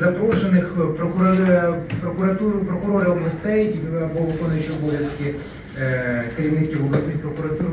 запрошених прокурорів, прокуратур, прокурорів областей або виконуючи обов'язки е, керівників обласних прокуратур.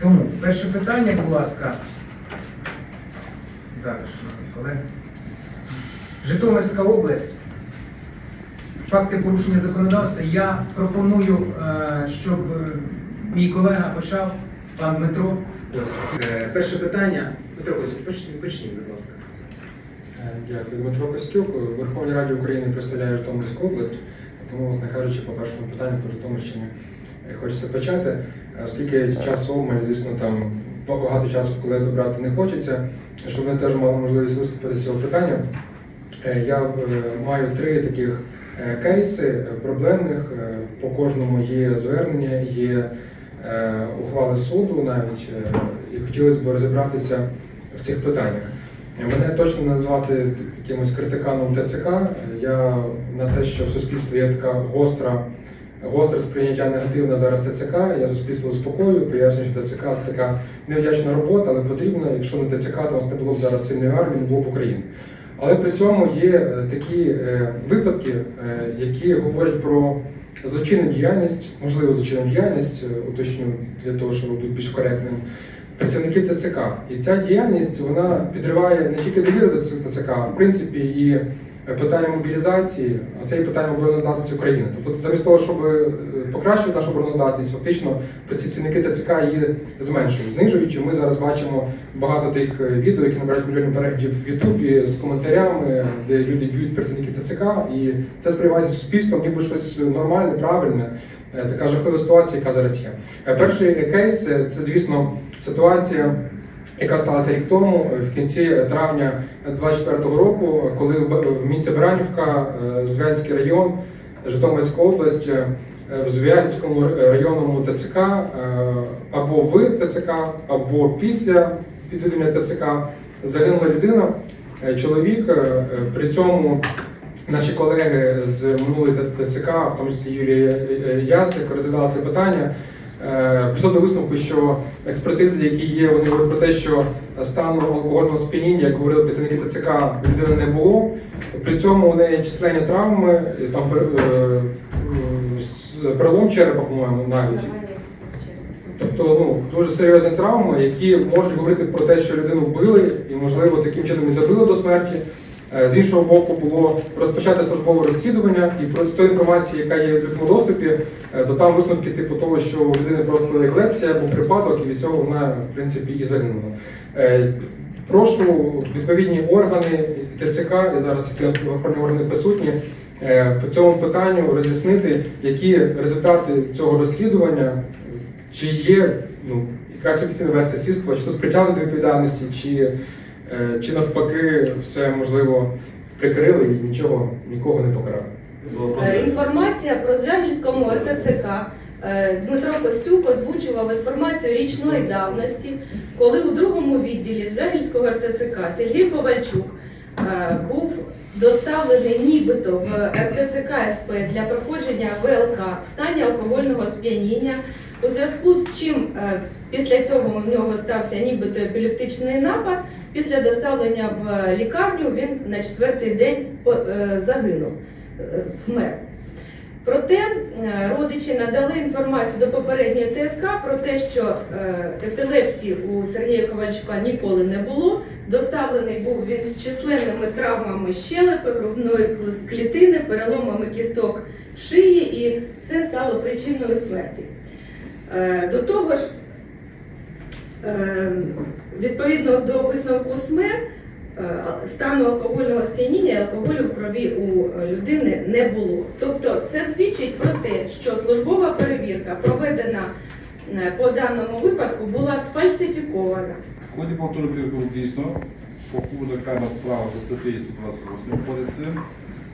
Тому перше питання, будь ласка. Далі, шановні колеги. Житомирська область. Факти порушення законодавства. Я пропоную, е, щоб е, мій колега почав, пан Дмитро. Ось. Е, Перше питання. Почніть, почніть, будь ласка. Дякую. Дмитро Костюк. У Верховній Раді України представляю Житомирську область. Тому, власне кажучи, по першому питанню по Житомирщині е, хочеться почати. Е, Оскільки часу обмаль, звісно, там багато часу в колеги забрати не хочеться, щоб вони теж мали можливість виступити з цього питання. Е, Я маю три таких кейси проблемних. По кожному є звернення, є ухвали суду навіть, і хотілося б розібратися в цих питаннях. Мене точно назвати якимось критиканом ТЦК. Я на те, що в суспільстві є така гостра, гостре сприйняття негативне зараз ТЦК. Я суспільство заспокоюю, пояснюю, що ТЦК це така невдячна робота, але потрібна. Якщо не ТЦК, то у нас не було б зараз сильної армії, не було б України. Але при цьому є е, такі е, випадки, е, які говорять про злочинну діяльність, можливо, злочинну діяльність, е, уточню для того, щоб бути більш коректним, працівників ТЦК. І ця діяльність вона підриває не тільки довіру до ТЦК, а в принципі і питання мобілізації, а це і питання обороноздатності України. Тобто, замість того, щоб е, покращувати нашу обороноздатність, фактично працівники ТЦК її зменшують, знижуючи. Ми зараз бачимо багато тих е, відео, які набирають мільйонів переглядів в Ютубі з коментарями, де люди б'ють працівників ТЦК, і це сприймається суспільством, ніби щось нормальне, правильне. Е, Така жахлива ситуація, яка зараз є. Е, Перший кейс е, це, звісно, ситуація, яка сталася рік тому, е, в кінці травня 24-го року, коли в місті Баранівка, е, Зв'язський район, Житомирська область, е, в Зв'язському районному ТЦК або в ТЦК, або після підведення ТЦК загинула людина, чоловік. При цьому Наші колеги з минулої ТЦК, в тому числі Юрія е, Яцик, розглядали це питання. Е, Прийшли до висновку, що експертизи, які є, вони говорять про те, що стану алкогольного сп'яніння, як говорили працівники ТЦК, людини не було. При цьому у неї численні травми, і там е, е, перелом черепа, по-моєму, навіть. Тобто ну, дуже серйозні травми, які можуть говорити про те, що людину вбили і, можливо, таким чином і забили до смерті. Е, З іншого боку, було розпочати службове розслідування, і з тої інформації, яка є в відкритому доступі, е, то там висновки типу того, що у людини просто епілепсія або припадок, і від цього вона в принципі і загинула. Е, Прошу відповідні органи ТЦК, і зараз які охоронні органи присутні, по цьому питанню роз'яснити, які результати цього розслідування, чи є ну, якась офіційна версія слідства, чи то спритягли до відповідальності, чи, чи навпаки все можливо прикрили і нічого нікого не покарали. Е, Інформація про Звягільському РТЦК. Е, Дмитро Костюк озвучував інформацію річної давності, коли у другому відділі Звягільського РТЦК Сергій Ковальчук е, був доставлений нібито в РТЦК СП для проходження ВЛК в стані алкогольного сп'яніння, у зв'язку з чим е, після цього у нього стався нібито епілептичний напад. Після доставлення в лікарню він на четвертий день е, загинув, е, вмер. Проте е, родичі надали інформацію до попередньої ТСК про те, що е, епілепсії у Сергія Ковальчука ніколи не було. Доставлений був він з численними травмами щелепи, грудної клітини, переломами кісток шиї, і це стало причиною смерті. Е, До того ж, е, відповідно до висновку СМЕР, е, стану алкогольного сп'яніння і алкоголю в крові у людини не було. Тобто це свідчить про те, що службова перевірка, проведена е, по даному випадку, була сфальсифікована. В ході повторної перевірки дійсно покуда карна справа за статтею 128 кодексу.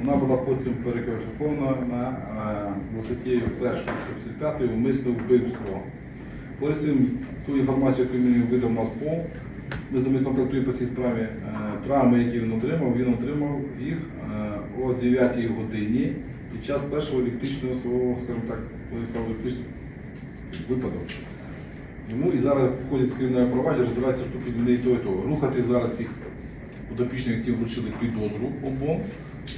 Вона була потім перекваліфікована на е, за статтею 1 155 умисне вбивство. Поряд цим ту інформацію, яку мені видав НАСПО, ми з ними контактуємо по цій справі. е, Травми, які він отримав, він отримав їх е, о 9 годині під час першого електричного свого, скажімо так, електричний випадок. Йому і зараз входять з кримінальне провадження, розбирається, що тут і то, і того. Рухати зараз цих подопічних, які вручили підозру обом,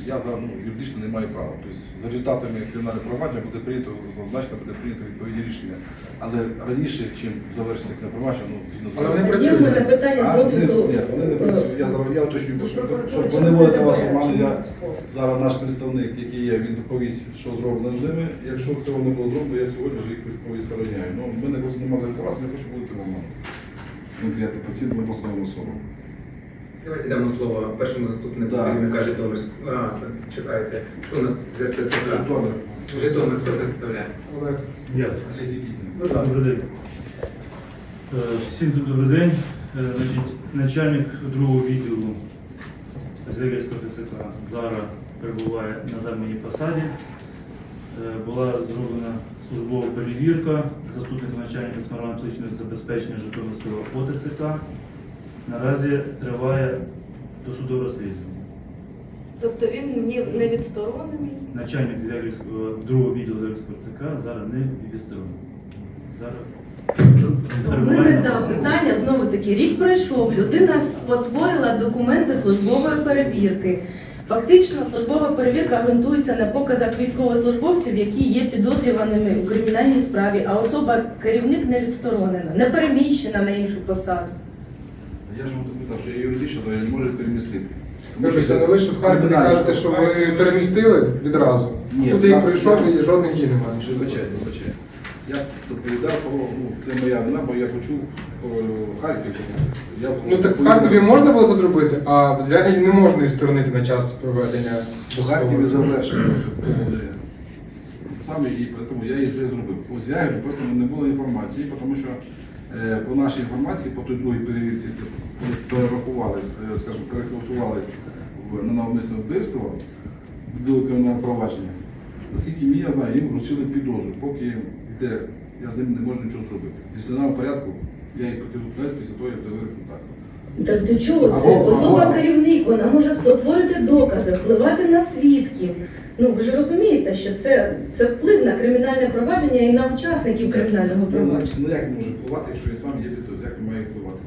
я зараз ну, юридично не маю права. Тобто за результатами кримінального провадження буде прийнято, однозначно буде прийнято відповідні рішення. Але раніше, чим завершиться кримінальне провадження, ну, згідно з Але вони Є в мене питання А, до ні, офісу. ні, вони не працюють. Я зараз я уточнюю, До щоб, щоб що вони вводити вас в оману. Я зараз наш представник, який є, він доповість, що зроблено з ними. Якщо цього не було зроблено, я сьогодні вже їх повідомляю. Ну, в мене просто немає інформації, не хочу бути в оману. Конкретно по цим двом особам. Давайте дамо слово першому заступнику Да. керівника Житомирського. А, чекайте, що у нас з РТЦК? Житомир. Житомир хто представляє? Олег. Я. Олег Нікітін. Добрий день. Е, Всім добрий день. Е, Значить, начальник другого відділу Звягельського ТЦК зараз перебуває на займаній посаді. Е, Була зроблена службова перевірка заступника начальника технічного забезпечення Житомирського ОТЦК. Наразі триває досудове розслідування. Тобто він ні- не відсторонений. Начальник Звягельського другого відділу Звягельського зараз не відсторонений. Зараз У мене да, питання знову таки. Рік пройшов, людина спотворила документи службової перевірки. Фактично, службова перевірка ґрунтується на показах військовослужбовців, які є підозрюваними у кримінальній справі, а особа керівник не відсторонена, не переміщена на іншу посаду. Я ж вам сказав, що юридично то я не можу перемістити. Ви ж в Харкові кажете, що ви перемістили відразу. Ні, Туди так, прийшов і жодних дій немає. Вибачайте, вибачайте. Я доповідав про, ну, це моя вина, бо я почув про Харків. Я, Ну так в Харкові можна було це зробити, а в Звягелі не можна відсторонити на час проведення У Харкові досудового. завершено, що буде. Саме і тому я її це зробив. У Звягелі просто не було інформації, тому що по нашій інформації, по той другій перевірці, перерахували, е, скажімо, переквотували в- на навмисне вбивство, було кримінальне провадження. Наскільки мені я знаю, їм вручили підозру, поки йде, я з ним не можу нічого зробити. В дисциплінарному порядку я їх покину після того, як довірив контакт. Так до чого це? Особа керівник, вона може спотворити докази, впливати на свідків. Ну ви ж розумієте, що це, це вплив на кримінальне провадження і на учасників кримінального Ну, провадження. ну як він може впливати, якщо він сам є підозрюваний? Як він має впливати?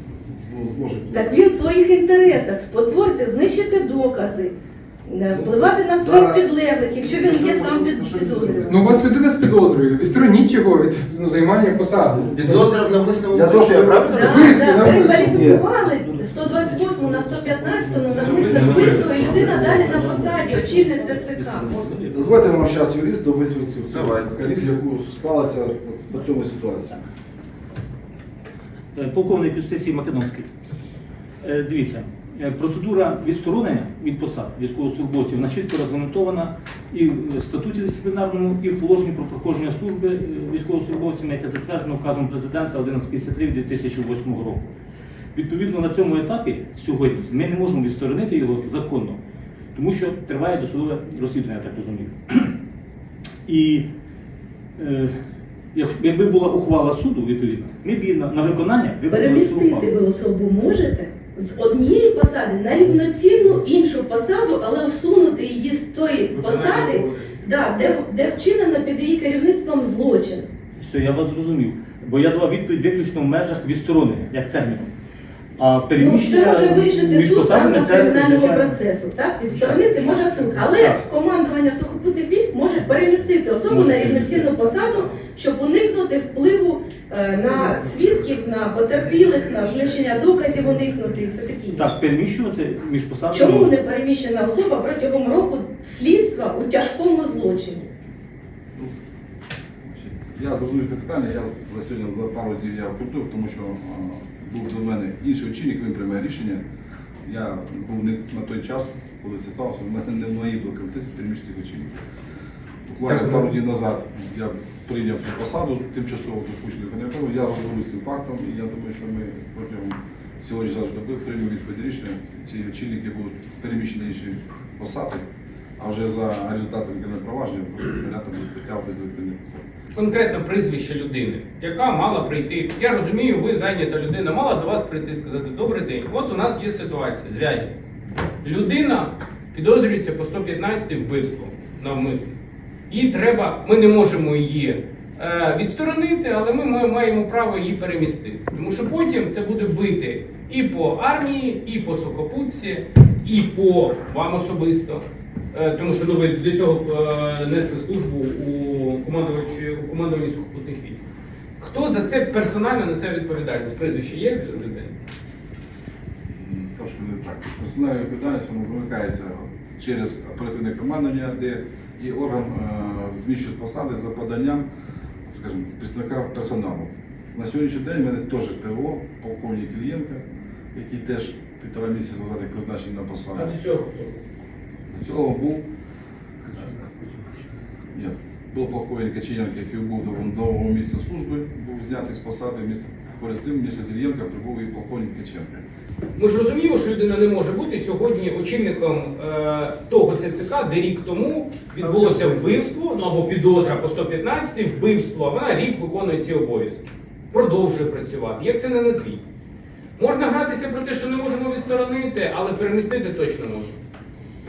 Зможе впливати. Так він в своїх інтересах спотворити, знищити докази, впливати на своїх підлеглих, якщо він є сам під що- підозрюваним. Ну у вас людина з підозрою, відстороніть його від ну, займання посади. Підозра в навмисному Я вбивстві, я правильно Да, розумію? Да, навмисно. перекваліфікували 128 на 115 на навмисне вбивство, і людина далі на посаді, очільник ТЦК. Дозвольте нам зараз юрист довисвітлити цю Давайте. колізію, яку склалася по цьому ситуації. Е, Полковник юстиції Македонський. Е, Дивіться, процедура відсторонення від посад військовослужбовців вона чітко регламентована і в статуті дисциплінарному, і в положенні про проходження служби е, військовослужбовцями, яке затверджено указом президента 1153 2008 року. Відповідно, на цьому етапі сьогодні ми не можемо відсторонити його законно, тому що триває досудове розслідування, я так розумію. І е, якби була ухвала суду, відповідно, ми б на, на виконання виконали. Перемістити ви особу можете з однієї посади на рівноцінну іншу посаду, але усунути її з тої посади, да, де, де вчинено під її керівництвом злочин. Все, я вас зрозумів. Бо я давав відповідь виключно в межах відсторонення, як терміну. А Ну, переміщення це може вирішити між суд в посадами рамках це, кримінального процесу. Так, відсторонити може суд, але командування сухопутних військ може перемістити особу на рівноцінну посаду, щоб уникнути впливу е, на свідків, на потерпілих, на знищення доказів, уникнути і все таке. інше. Так, переміщувати між посадами. Чому не переміщена особа протягом року слідства у тяжкому злочині? Я зрозумів це питання, я за сьогодні за пару днів я вкрутив, тому що а, був до мене інший очільник, він приймає рішення. Я був не на той час, коли це сталося, в мене не в моїй були компетенції цих очільників. Буквально пару днів назад я прийняв цю посаду тимчасово допущений кандидатуру, я розговорив з цим фактом, і я думаю, що ми протягом сьогодні зараз доби приймемо відповідь рішення. Ці очільники будуть переміщені інші посади, а вже за результатами кримінального провадження кандидати будуть притягнути до відповідних посад. конкретно прізвище людини, яка мала прийти. Я розумію, ви зайнята людина, мала до вас прийти і сказати Добрий день. От у нас є ситуація. Зв'язь. Людина підозрюється по 115 вбивство навмисно. Їй треба, ми не можемо її е, відсторонити, але ми маємо право її перемістити. Тому що потім це буде бити І по армії, і по Сухопутці, і по вам особисто. Е, Тому що ну, ви для цього е, несли службу у командувачі у командуванні сухопутних військ. Хто за це персонально несе відповідальність? Прізвище є в людини? М, Трошки не так. Персональна відповідальність вона замикається через оперативне командування, де і орган е, зміщує посади за поданням, скажімо, представника персоналу. На сьогоднішній день в мене теж ТО, полковник Ільєнко, який теж півтора місяця назад призначений на посаду. А до цього? До цього був ні, був полковник Качененко, який був до нового місця служби, був знятий з посади. Місто поряд з тим місце Зільєнка прибув і полковник Каченко. Ми ж розуміємо, що людина не може бути сьогодні очільником е, того ЦЦК, де рік тому відбулося вбивство, ну або підозра по 115 вбивство, а вона рік виконує ці обов'язки. Продовжує працювати. Як це не назвіть? Можна гратися про те, що не можемо відсторонити, але перемістити точно можна.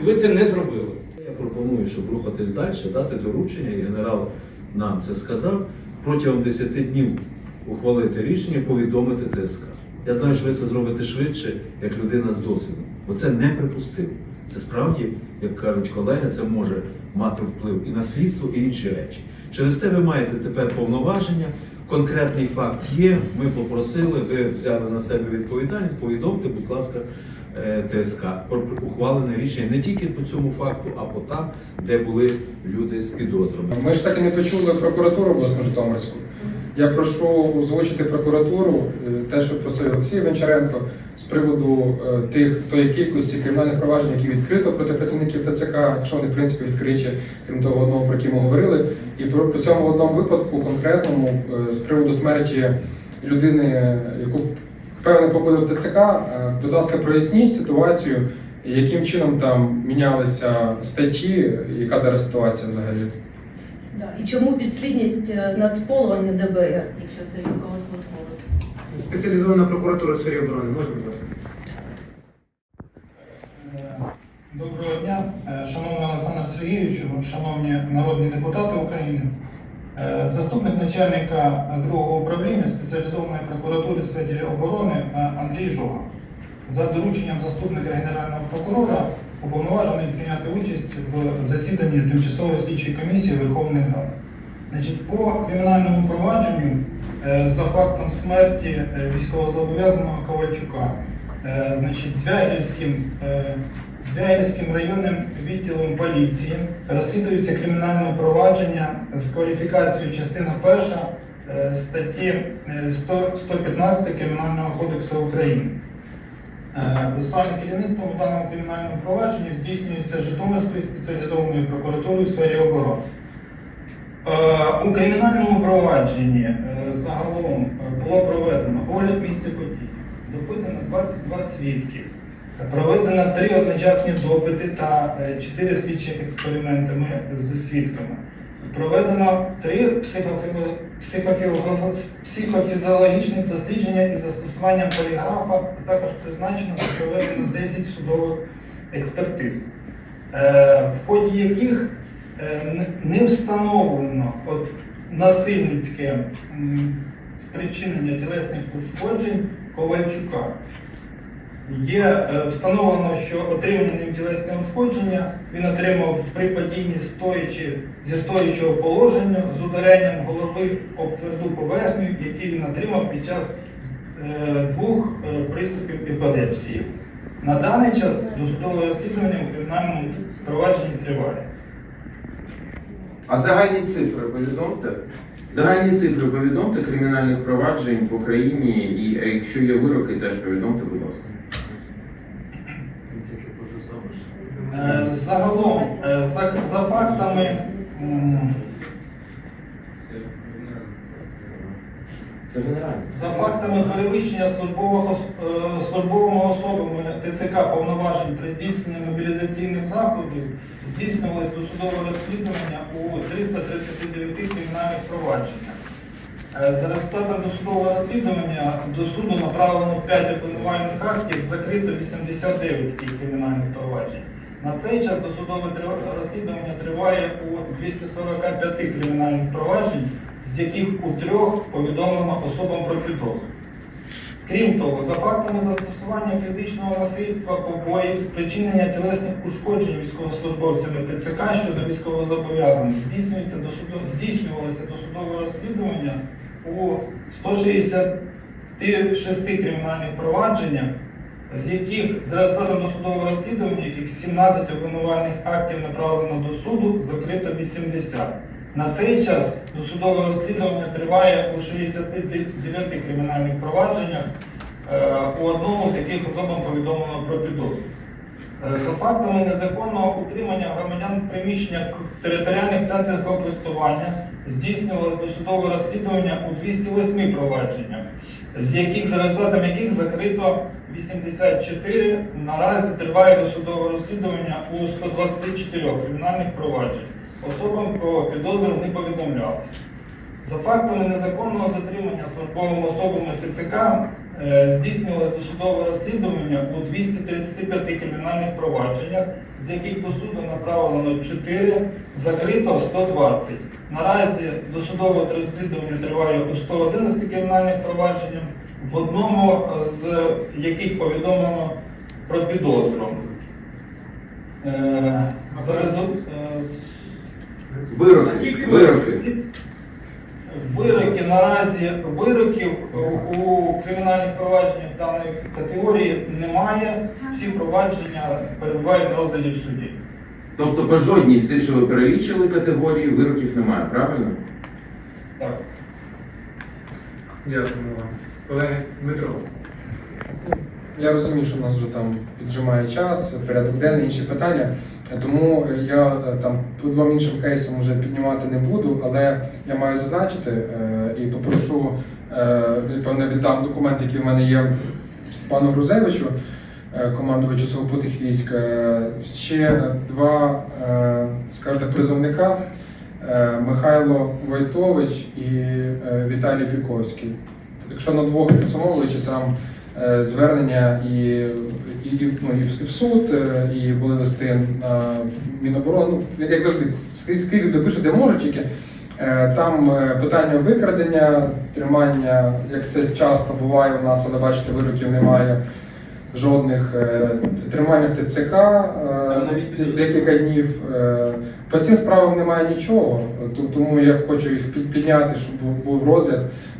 І ви це не зробили. Я пропоную, щоб рухатись далі, дати доручення, і генерал нам це сказав, протягом 10 днів ухвалити рішення, повідомити ТСК. Я знаю, що ви це зробите швидше, як людина з досвідом. Бо це неприпустимо. Це справді, як кажуть колеги, це може мати вплив і на слідство, і інші речі. Через те ви маєте тепер повноваження. Конкретний факт є. Ми попросили, ви взяли на себе відповідальність. Повідомте, будь ласка, е, ТСК про ухвалене рішення не тільки по цьому факту, а по там, де були люди з підозрами. Ми ж так і не почули прокуратуру обласну Житомирську. Я прошу озвучити прокуратуру, е, те, що просив Олексій Гончаренко, з приводу е, тих тої кількості кримінальних проваджень, які відкрито проти працівників ТЦК, якщо вони в принципі відкриті, крім того одного, про який ми говорили. І про по цьому одному випадку конкретному е, з приводу смерті людини, яку певне попали в ТЦК, будь ласка, проясніть ситуацію, яким чином там мінялися статті, яка зараз ситуація взагалі. Да. І чому підслідність е, нацполування ДБР, якщо це військовослужбовець? Спеціалізована прокуратура у сфері оборони, можна, будь ласка? Доброго дня, Е, шановний Олександр Сергійович, шановні народні депутати України. Е, Заступник начальника другого управління спеціалізованої прокуратури в сфері оборони е, Андрій Жога. За дорученням заступника Генерального прокурора уповноважений прийняти участь в засіданні тимчасової слідчої комісії Верховної Ради. Значить, по кримінальному провадженню е, за фактом смерті е, військовозобов'язаного Ковальчука, е, значить, Звягільським, е, Звягільським районним відділом поліції розслідується кримінальне провадження з кваліфікацією частина перша е, статті е, 100 115 Кримінального кодексу України. Е, Процесуальне керівництво у даному кримінальному провадженні здійснюється Житомирською спеціалізованою прокуратурою у сфері оборони. Е, У кримінальному провадженні е, загалом було проведено огляд місця події, допитано 22 свідки, проведено три одночасні допити та е, чотири слідчі експериментами з свідками. Проведено три психофіло- психофіло- психофізіологічних дослідження із застосуванням поліграфа, а також призначено та проведено 10 судових експертиз, е, в ході яких е, не- не встановлено от, насильницьке спричинення тілесних ушкоджень Ковальчука. Є е, встановлено, що отримання ним тілесне ушкодження він отримав при падінні стоячи зі стоячого положення з ударенням голови об тверду поверхню, який він отримав під час е, двох е, приступів епілепсії. На даний час досудове розслідування у кримінальному провадженні триває. А загальні цифри повідомте. Загальні цифри повідомте кримінальних проваджень по країні, і якщо є вироки, теж повідомте, будь ласка. Е, Загалом, е, за, за фактами. За фактами перевищення службових ос- е, службовими особами ТЦК повноважень при здійсненні мобілізаційних заходів здійснювалось досудове розслідування у 339 кримінальних провадженнях. Е, За результатом досудового розслідування до суду направлено 5 обвинувальних актів, закрито 89 кримінальних проваджень. На цей час досудове розслідування триває у 245 кримінальних проваджень, з яких у трьох повідомлено особам про підозру. Крім того, за фактами застосування фізичного насильства, побоїв, спричинення тілесних ушкоджень військовослужбовцями ТЦК щодо військовозобов'язаних здійснювалося досудове розслідування у 166 кримінальних провадженнях, з яких з результатом досудового розслідування, яких 17 обвинувальних актів направлено до суду, закрито 80. На цей час досудове розслідування триває у 69 кримінальних провадженнях, е, у одному з яких особам повідомлено про підозру. Е, За фактами незаконного утримання громадян в приміщеннях територіальних центрів комплектування здійснювалось досудове розслідування у 208 провадженнях, з яких за результатом яких закрито 84. Наразі триває досудове розслідування у 124 кримінальних проваджень. Особам про підозру не повідомлялось. За фактами незаконного затримання службовими особами ТЦК е, здійснювалось досудове розслідування у 235 кримінальних провадженнях, з яких до суду направлено 4, закрито 120. Наразі досудове розслідування триває у 111 кримінальних провадженнях, в одному з яких повідомлено про підозру. Е, За резу- е, Вироки, вироки. Вироки наразі вироків у кримінальних провадженнях даної категорії немає. Всі провадження перебувають на розгляді в суді. Тобто по жодній з тих, що ви перелічили категорії, вироків немає, правильно? Так. Дякуємо вам. Колеги Дмитро. Я розумію, що нас вже там піджимає час, порядок денний, інші питання. Тому я е, там по двом іншим кейсам вже піднімати не буду, але я маю зазначити е, і попрошу, е, певне, віддам документ, який в мене є пану Грузевичу, е, командувачу сухопутних військ. Е, Ще два, е, скажімо призовника е, Михайло Войтович і е, Віталій Піковський. Якщо на двох підсумовуючи, там е, звернення і, і, і, ну, і в- суд, е, і були листи на Міноборону. Ну, як завжди, скрізь скрізь де можуть тільки. Е, Там питання викрадення, тримання, як це часто буває у нас, але бачите, вироків немає жодних е, тримання в ТЦК е, декілька днів. Е, По цим справам немає нічого, тому я хочу їх підняти, щоб був- розгляд.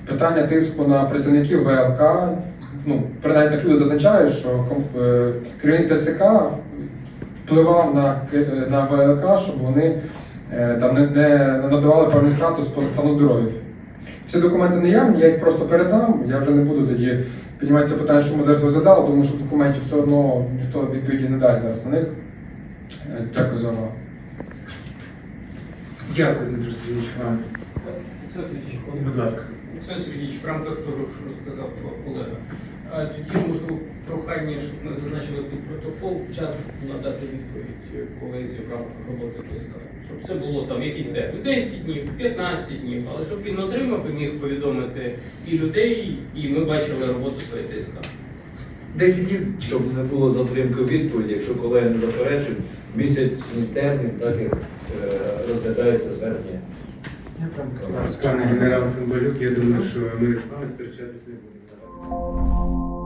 Питання тиску на працівників ВЛК. Ну, принаймні так люди зазначають, що керівник ТЦК впливав на, на ВЛК, щоб вони там не, не надавали певний статус по стану здоров'я. Всі документи наявні, я їх просто передам. Я вже не буду тоді піднімати це питання, що ми зараз розглядали, тому що документів все одно ніхто відповіді не дасть зараз на них. Е, Дякую за увагу. Дякую, Дмитро Сергійович, вам. Олександр Сергійович, Будь ласка. Олександр Сергійович, в рамках того, що розказав колега. Тоді можливо прохання, щоб ми зазначили під протокол час надати відповідь е, колезі в рамках роботи ТСК. Щоб це було там якісь термін, 10 днів, 15 днів, але щоб він отримав і міг повідомити і людей, і ми бачили роботу своєї ТСК. 10 днів. Щоб не було затримки відповіді, якщо колеги не заперечують, місячний термін, так як е, розглядається звернення. Пане генерал Цимбалюк, я думаю, що ми з вами сперечатися не будемо зараз.